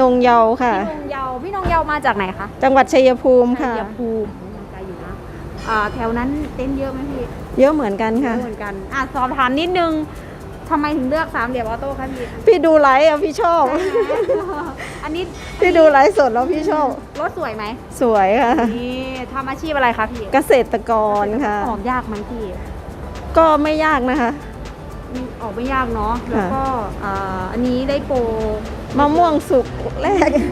นงเยาว์ค่ะ พี่นงเยาว์พี่นงเยาว์มาจากไหนคะจังหวัดชัยภูมิค่ะ ชัยภูมิไกลอยู่นะอ่าแถวนั้นเต็นท์เยอะไหมพี่เยอะเหมือนกันเยค่ะ อะเหมือนกันอะสอบถามนิดนึงทำไมถึงเลือกสามเหลี่ยมออโต้คะพี่พี่ดูไลฟ์อะพี่ชอบ อันนี้พี่ดูไลฟ์สดแล้วพี่ชอบ รถสวยไหมสวยค่ะ นี่ทำอาชีพอะไรคะพี่เกษตรกรค่ะออกยากไหมพี่ก็ไม่ยากนะคะ อืมออกไม่ยากเนาะแล้วก็อ่าอันนี้ได้โปรมะม่วงสุกแรกนี่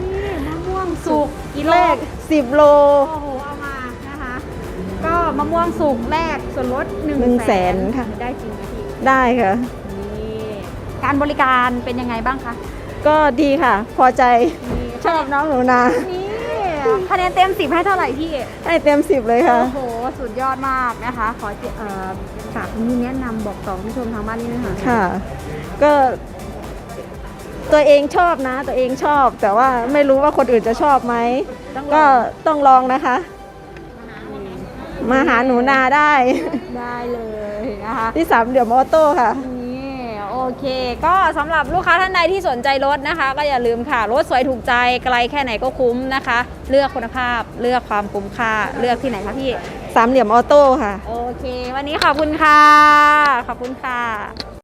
มะม่วงสุกกิโลแรกสิบโลโอ้โหเอามานะคะ ก็มะม่วงสุกแรกส่วนลดหนึ่งหนึ่งแสนค่ะได้จริงไหมพี่ได้ค่ะนี่การบริการเป็นยังไงบ้างคะก็ดีค่ะ พอใจนี่ชอบน้องหนูนานี่ คะแนนเต็มสิบให้เท่าไหร่พี่ ให้เต็มสิบเลยค่ะ โอ้โห สุดยอดมากนะคะ ขอเจเอ่อฝากมีแนะนำบอกต่อคุณผู้ชมทางบ้านนิดนึงค่ะ ค่ะ ก็ตัวเองชอบนะ ตัวเองชอบ แต่ว่าไม่รู้ว่าคนอื่นจะชอบไหม ต้องลก็องต้องลองนะคะ มาหาหนูนาได้ ได้เลยนะคะ ที่สามเหลี่ยมออโต้ค่ะนี่โอ เค ก็สำหรับลูกค้าท่านใดที่สนใจรถนะคะ ก็อย่าลืมค่ะ รถสวยถูกใจไกลแค่ไหนก็คุ้มนะคะ เลือกคุณภาพเลือกความคุ้มค่าเลือกที่ไหนคะพี่ สามเหลี่ยมออโต้ค่ะ โอเค วันนี้ขอบคุณค่ะ ขอบคุณค่ะ